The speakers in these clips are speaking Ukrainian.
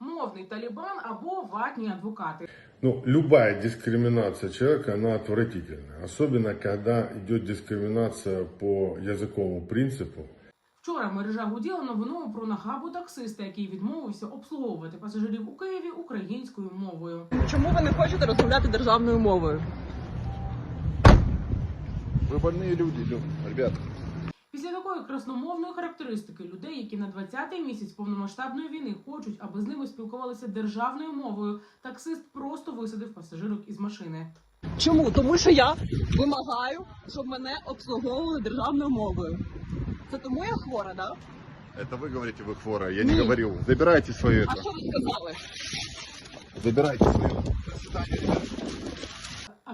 Мовний талібан або ватні адвокати. Ну, любая дискриминация человека, она отвратительна. Особенно, когда идет дискриминация по языковому принципу. Вчора мережа гуділа новину про нахабу таксиста, який відмовився обслуговувати пасажирів у Києві українською мовою. Чому ви не хочете розмовляти державною мовою? Вы больные люди, Лё- ребят. Після такої красномовної характеристики людей, які на 20-й місяць повномасштабної війни хочуть, аби з ними спілкувалися державною мовою, таксист просто висадив пасажирок із машини. Чому? Тому що я вимагаю, щоб мене обслуговували державною мовою. Це тому я хвора, да? Это вы говорите, вы хвора. Я не Нет. говорил. Забирайте свое А это. що ви сказали? Забирайте свое. А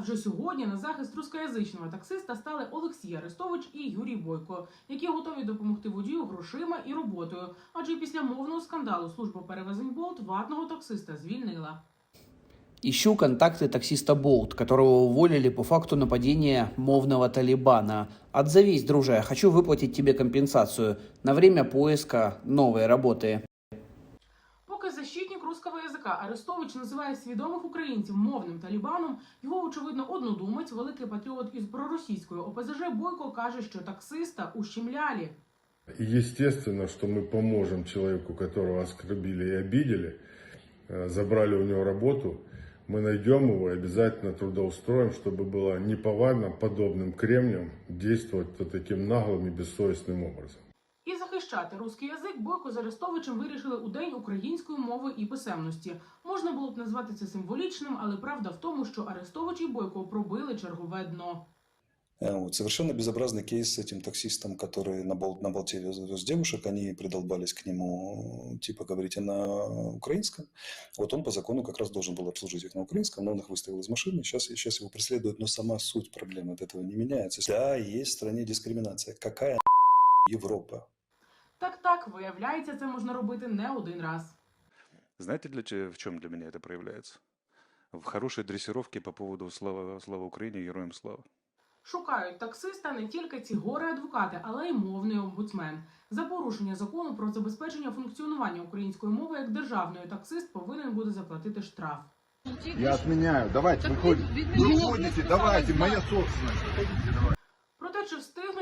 вже сьогодні на захист рускоязичного таксиста стали Олексій Арестович і Юрій Бойко, які готові допомогти водію грошима і роботою. Адже після мовного скандалу служба перевезень Болт ватного таксиста звільнила. Ищу контакты таксиста Болт, которого уволили по факту нападения мовного Талибана. Отзовись, друже, я хочу выплатить тебе компенсацию на время поиска новой работы. Поки защитник русского язика Арестович називає свідомих українців мовним талібаном, його очевидно однодумець, великий патріот із проросійської ОПЗЖ Бойко каже, що таксиста ущемляли. И естественно, что мы поможем человеку, которого оскорбили и обидели, э, забрали у него работу, мы найдем его и обязательно трудоустроим, чтобы было неповадно подобным кремням действовать вот таким наглым и бессовестным образом. І захищати русський язик Бойко з Арестовичем вирішили у день української мови і писемності. Можна було б назвати це символічним, але правда в тому, що Арестович і Бойко пробили чергове дно. Э, Вот. Совершенно безобразный кейс с этим таксистом, который на, бол- на болте вез, вез девушек, они придолбались к нему, типа, говорите на украинском. Вот он по закону как раз должен был обслужить их на украинском, но он их выставил из машины, сейчас, сейчас его преследуют, но сама суть проблемы от этого не меняется. Да, есть в стране дискриминация. Какая Европа? Так так, виявляється, це можна робити не один раз. Знаете, для, че- в чем для меня это проявляется? В хорошей дрессировке по поводу слава, слава Украине, героям слава. Шукають таксиста не тільки ці горе-адвокати, але й мовний омбудсмен. За порушення закону про забезпечення функціонування української мови як державної таксист повинен буде заплатити штраф. Я отменяю. Давайте, выходите. Вы уходите, давайте, моя собственность. Проте,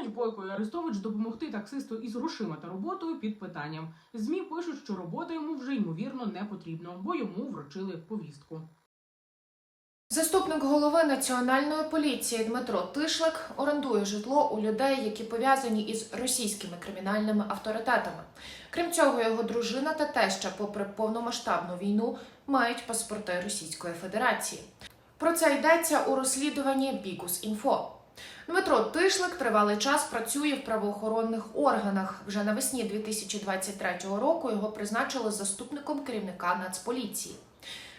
чи Бойко і Арестович допомогти таксисту із грошима та роботою під питанням. Змі пишуть, що робота йому вже ймовірно не потрібно, бо йому вручили повістку. Заступник голови національної поліції Дмитро Тишлик орендує житло у людей, які пов'язані із російськими кримінальними авторитетами. Крім цього, його дружина та теща, попри повномасштабну війну, мають паспорти Російської Федерації. Про це йдеться у розслідуванні Бігус.Інфо. Дмитро Тишлик тривалий час працює в правоохоронних органах. Вже навесні 2023 року його призначили заступником керівника Нацполіції.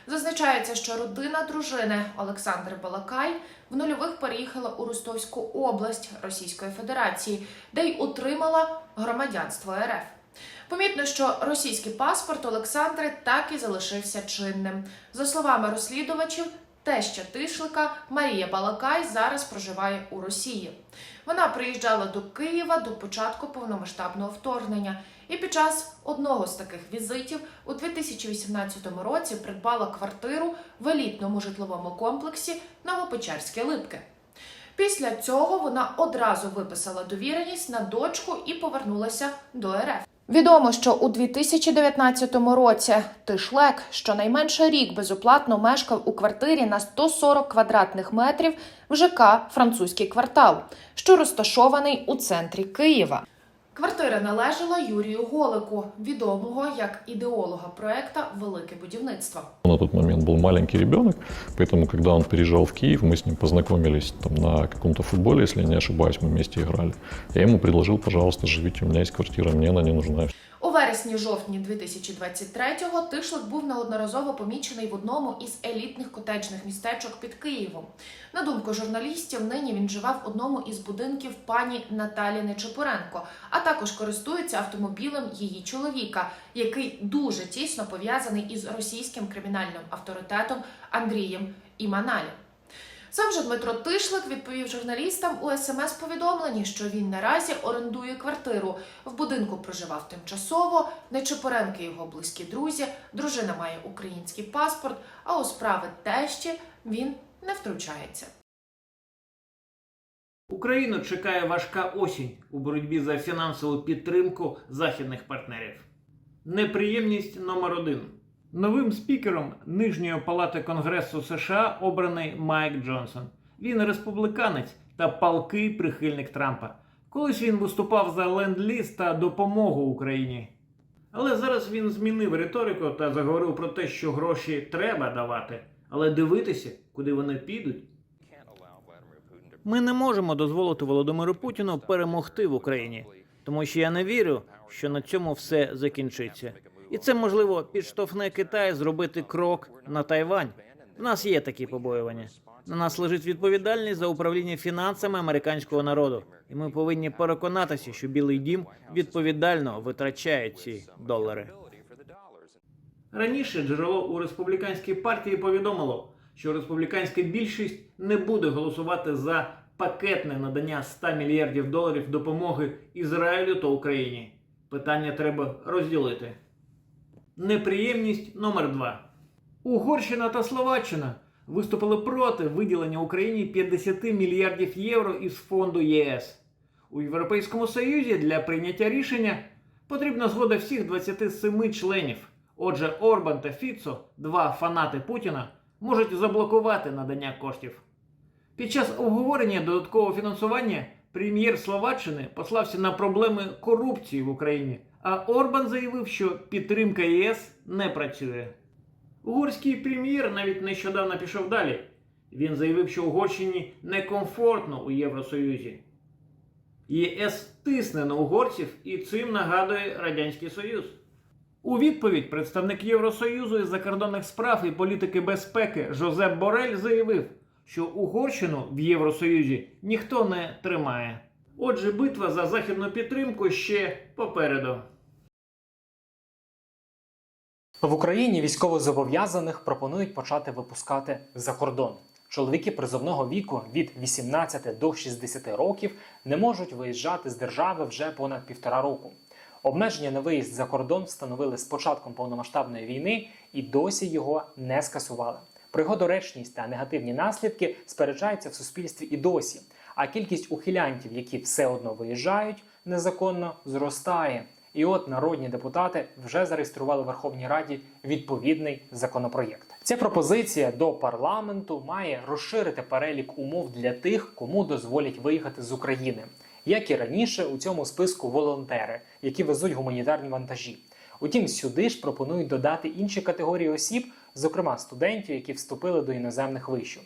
Зазначається, що родина дружини Олександр Балакай в нульових переїхала у Ростовську область Російської Федерації, де й отримала громадянство РФ. Помітно, що російський паспорт Олександри так і залишився чинним. За словами розслідувачів, теща Тишлика Марія Балакай зараз проживає у Росії. Вона приїжджала до Києва до початку повномасштабного вторгнення і під час одного з таких візитів у 2018 році придбала квартиру в елітному житловому комплексі Новопечерські Липки. Після цього вона одразу виписала довіреність на дочку і повернулася до РФ. Відомо, що у 2019 році Тишлек щонайменше рік безоплатно мешкав у квартирі на 140 квадратних метрів в ЖК Французький квартал, що розташований у центрі Києва. Квартира належала Юрію Голику, відомого як ідеолога проекта Велике будівництво. На тот момент был маленький ребенок, поэтому, когда он переезжал в Киев, мы с ним познакомились там, на каком-то футболе, если я не ошибаюсь, мы вместе играли. Я ему предложил, пожалуйста, живите, у меня есть квартира, мне она не нужна. Вересні-жовтні 2023-го Тишлик був неодноразово помічений в одному із елітних котеджних містечок під Києвом. На думку журналістів, нині він живе в одному із будинків пані Наталі Нечепоренко, а також користується автомобілем її чоловіка, який дуже тісно пов'язаний із російським кримінальним авторитетом Андрієм Іманалем. Сам же Дмитро Тишлик відповів журналістам у смс-повідомленні, що він наразі орендує квартиру. В будинку проживав тимчасово, Нечипоренки його близькі друзі, дружина має український паспорт, а у справи тещі він не втручається. Україну чекає важка осінь у боротьбі за фінансову підтримку західних партнерів. Неприємність номер один. Новим спікером Нижньої палати Конгресу США обраний Майк Джонсон. Він республіканець та палкий прихильник Трампа. Колись він виступав за ленд-ліз та допомогу Україні. Але зараз він змінив риторику та заговорив про те, що гроші треба давати, але дивитися, куди вони підуть, ми не можемо дозволити Володимиру Путіну перемогти в Україні, тому що я не вірю, що на цьому все закінчиться. І це можливо підштовхне Китай зробити крок на Тайвань. У нас є такі побоювання. На нас лежить відповідальність за управління фінансами американського народу, і ми повинні переконатися, що Білий Дім відповідально витрачає ці долари. Раніше джерело у республіканській партії повідомило, що республіканська більшість не буде голосувати за пакетне надання 100 мільярдів доларів допомоги Ізраїлю та Україні. Питання треба розділити. Неприємність номер 2 Угорщина та Словаччина виступили проти виділення Україні 50 мільярдів євро із фонду ЄС. У Європейському Союзі для прийняття рішення потрібна згода всіх 27 членів. Отже, Орбан та Фіцо, два фанати Путіна, можуть заблокувати надання коштів. Під час обговорення додаткового фінансування прем'єр Словаччини послався на проблеми корупції в Україні, а Орбан заявив, що підтримка ЄС не працює. Угорський прем'єр навіть нещодавно пішов далі. Він заявив, що Угорщині некомфортно у Євросоюзі. ЄС тисне на угорців і цим нагадує Радянський Союз. У відповідь представник Євросоюзу із закордонних справ і політики безпеки Жозеп Борель заявив, що Угорщину в Євросоюзі ніхто не тримає. Отже, битва за західну підтримку ще попереду. В Україні військовозобов'язаних пропонують почати випускати за кордон. Чоловіки призовного віку від 18 до 60 років не можуть виїжджати з держави вже понад півтора року. Обмеження на виїзд за кордон встановили з початком повномасштабної війни і досі його не скасували. Про його доречність та негативні наслідки сперечаються в суспільстві і досі. А кількість ухилянтів, які все одно виїжджають незаконно, зростає. І от народні депутати вже зареєстрували в Верховній Раді відповідний законопроєкт. Ця пропозиція до парламенту має розширити перелік умов для тих, кому дозволять виїхати з України. Як і раніше, у цьому списку волонтери, які везуть гуманітарні вантажі. Утім, сюди ж пропонують додати інші категорії осіб, зокрема студентів, які вступили до іноземних вишів.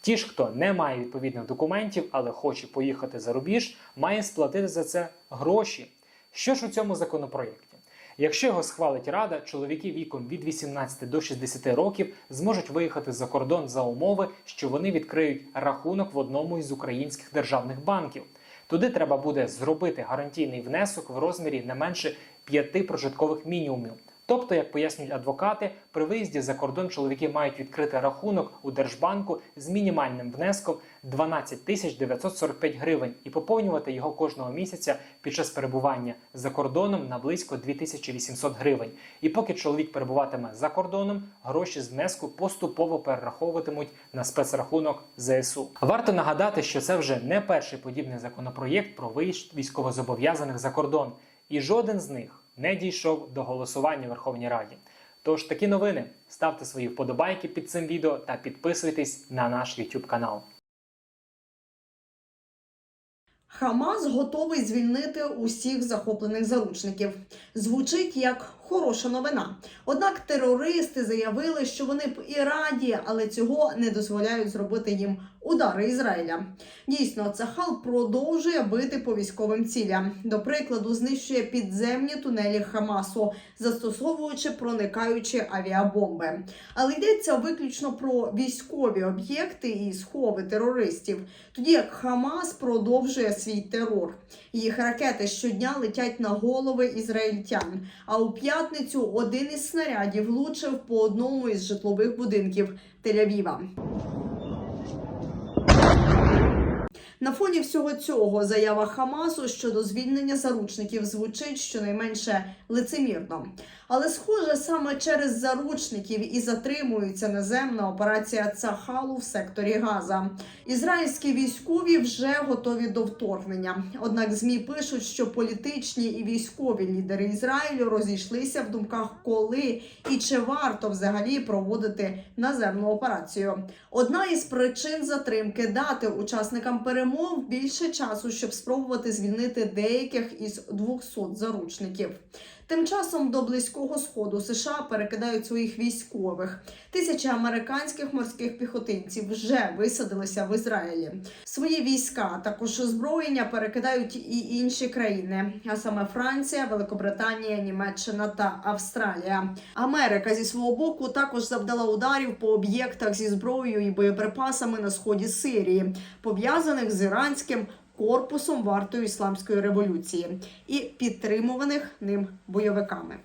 Ті ж, хто не має відповідних документів, але хоче поїхати за рубіж, має сплатити за це гроші. Що ж у цьому законопроєкті? Якщо його схвалить Рада, чоловіки віком від 18 до 60 років зможуть виїхати за кордон за умови, що вони відкриють рахунок в одному із українських державних банків. Туди треба буде зробити гарантійний внесок в розмірі не менше 5 прожиткових мінімумів. Тобто, як пояснюють адвокати, при виїзді за кордон чоловіки мають відкрити рахунок у Держбанку з мінімальним внеском 12 тисяч 945 гривень і поповнювати його кожного місяця під час перебування за кордоном на близько 2800 гривень. І поки чоловік перебуватиме за кордоном, гроші з внеску поступово перераховуватимуть на спецрахунок ЗСУ. Варто нагадати, що це вже не перший подібний законопроєкт про виїзд військовозобов'язаних за кордон, і жоден з них не дійшов до голосування в Верховній Раді. Тож такі новини ставте свої вподобайки під цим відео та підписуйтесь на наш YouTube канал. Хамас готовий звільнити усіх захоплених заручників. Звучить як хороша новина. Однак терористи заявили, що вони б і раді, але цього не дозволяють зробити їм удари Ізраїля. Дійсно, Цахал продовжує бити по військовим цілям. До прикладу, знищує підземні тунелі Хамасу, застосовуючи проникаючі авіабомби. Але йдеться виключно про військові об'єкти і схови терористів, тоді як Хамас продовжує свій терор. Їх ракети щодня летять на голови ізраїльтян. А у п'ятницю один із снарядів влучив по одному із житлових будинків Тель-Авіва. На фоні всього цього заява Хамасу щодо звільнення заручників звучить щонайменше лицемірно. Але схоже, саме через заручників і затримується наземна операція Цахалу в секторі Газа. Ізраїльські військові вже готові до вторгнення. Однак змі пишуть, що політичні і військові лідери Ізраїлю розійшлися в думках, коли і чи варто взагалі проводити наземну операцію. Одна із причин затримки дати учасникам перемов більше часу, щоб спробувати звільнити деяких із 200 заручників. Тим часом до близького сходу США перекидають своїх військових. Тисячі американських морських піхотинців вже висадилися в Ізраїлі. Свої війська також озброєння перекидають і інші країни, а саме Франція, Великобританія, Німеччина та Австралія. Америка зі свого боку також завдала ударів по об'єктах зі зброєю і боєприпасами на сході Сирії, пов'язаних з іранським корпусом вартою ісламської революції і підтримуваних ним бойовиками.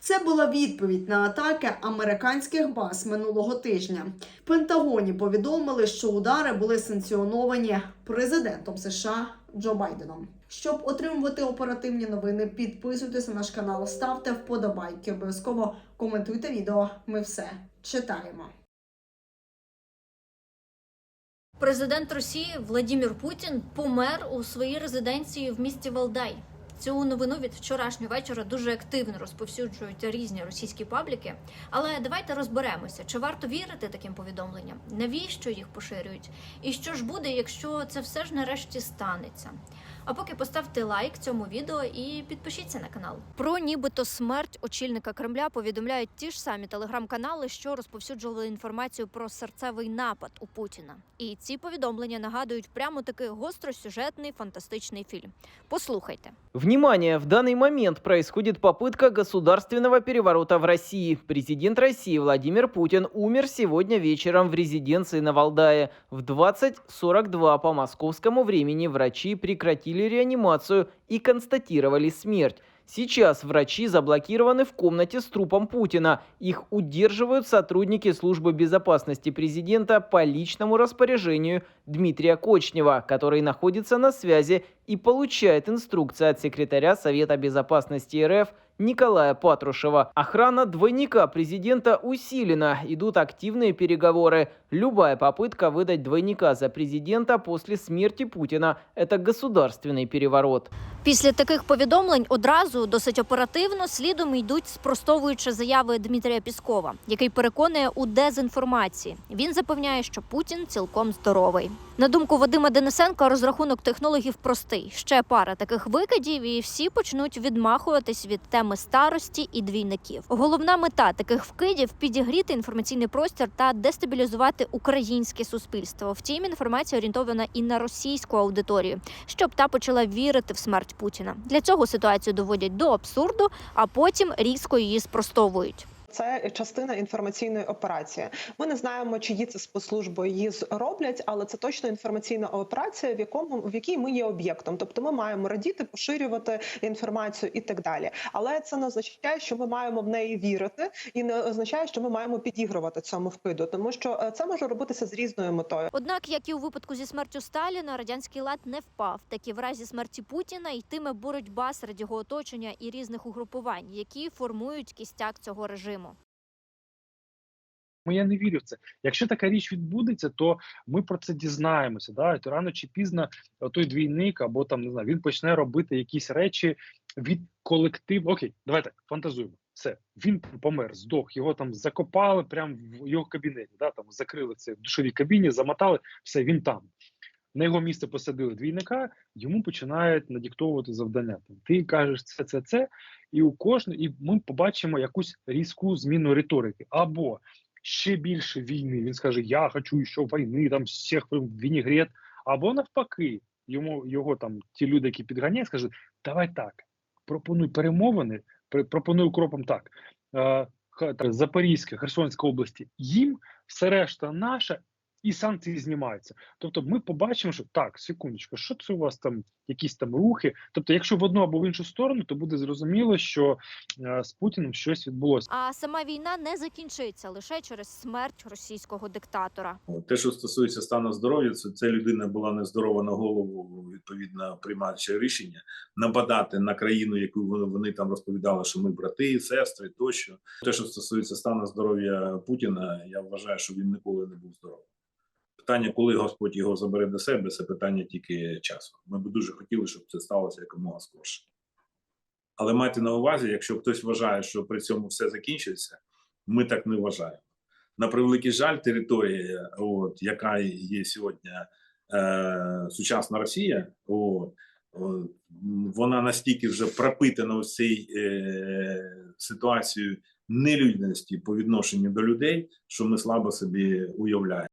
Це була відповідь на атаки американських баз минулого тижня. В Пентагоні повідомили, що удари були санкціоновані президентом США Джо Байденом. Щоб отримувати оперативні новини, підписуйтесь на наш канал, ставте вподобайки, обов'язково коментуйте відео. Ми все читаємо. Президент Росії Владімір Путін помер у своїй резиденції в місті Валдай. Цю новину від вчорашнього вечора дуже активно розповсюджують різні російські пабліки. Але давайте розберемося, чи варто вірити таким повідомленням, навіщо їх поширюють, і що ж буде, якщо це все ж нарешті станеться. А поки поставте лайк цьому відео і підпишіться на канал. Про нібито смерть очільника Кремля повідомляють ті ж самі телеграм-канали, що розповсюджували інформацію про серцевий напад у Путіна. І ці повідомлення нагадують прямо таки гостросюжетний фантастичний фільм. Послухайте. Внимание! В данный момент происходит попытка государственного переворота в России. Президент России Владимир Путин умер сегодня вечером в резиденции на Валдае. В 20.42 по московскому времени врачи прекратили реанимацию и констатировали смерть. Сейчас врачи заблокированы в комнате с трупом Путина. Их удерживают сотрудники службы безопасности президента по личному распоряжению Дмитрия Кочнева, который находится на связи и получает инструкции от секретаря Совета безопасности РФ Николая Патрушева. Охрана двойника президента усилена, идут активные переговоры. Любая попытка выдать двойника за президента после смерти Путина – это государственный переворот. Після таких повідомлень одразу досить оперативно слідом йдуть спростовуючи заяви Дмитрія Піскова, який переконує у дезінформації. Він запевняє, що Путін цілком здоровий. На думку Вадима Денисенка, розрахунок технологів простий. Ще пара таких викидів, і всі почнуть відмахуватись від теми старості і двійників. Головна мета таких вкидів підігріти інформаційний простір та дестабілізувати українське суспільство. Втім, інформація орієнтована і на російську аудиторію, щоб та почала вірити в смерть Путіна. Для цього ситуацію доводять до абсурду, а потім різко її спростовують. Це частина інформаційної операції. Ми не знаємо, чиї це спецслужби її роблять, але це точно інформаційна операція, в якому в якій ми є об'єктом. Тобто ми маємо радіти, поширювати інформацію і так далі. Але це не означає, що ми маємо в неї вірити, і не означає, що ми маємо підігрувати цьому вкиду, тому що е, це може робитися з різною метою. Однак, як і у випадку зі смертю Сталіна, радянський лад не впав. Так і в разі смерті Путіна йтиме боротьба серед його оточення і різних угрупувань, які формують кістяк цього режиму. Я не вірю в це. Якщо така річ відбудеться, то ми про це дізнаємося. Да? То рано чи пізно той двійник або там не знаю, він почне робити якісь речі від колективу. Окей, давайте фантазуємо. Все, він помер, здох, його там закопали прямо в його кабінеті. Да? Там закрили це в душовій кабіні, замотали, все, він там. На його місце посадили двійника, йому починають надіктовувати завдання. Там, ти кажеш це, це, це, і у кожного, і ми побачимо якусь різку зміну риторики. Або ще більше війни. Він скаже: Я хочу ще війни, там всіх вінігрет. Або навпаки, йому його там ті люди, які підганяють, скажуть: Давай так, пропонуй перемовини, пропонуй кропом так. Е, Запорізька, Херсонська області, їм все решта наша, і санкції знімаються. Тобто, ми побачимо, що так, секундочку, що це у вас там, якісь там рухи. Тобто, якщо в одну або в іншу сторону, то буде зрозуміло, що е, з Путіним щось відбулося. А сама війна не закінчиться лише через смерть російського диктатора. Те, що стосується стану здоров'я, це, це людина була нездорова на голову, відповідно приймаючи рішення нападати на країну, яку вони, вони там розповідали, що ми брати, сестри тощо. Те, що стосується стану здоров'я Путіна, я вважаю, що він ніколи не був здоровий. Питання, коли Господь його забере до себе, це питання тільки часу. Ми б дуже хотіли, щоб це сталося якомога скорше. Але майте на увазі, якщо хтось вважає, що при цьому все закінчиться, ми так не вважаємо. На превеликий жаль, територія, от, яка є сьогодні е, сучасна Росія, от, от, вона настільки вже пропитана ось цією е, ситуацією нелюдності по відношенню до людей, що ми слабо собі уявляємо.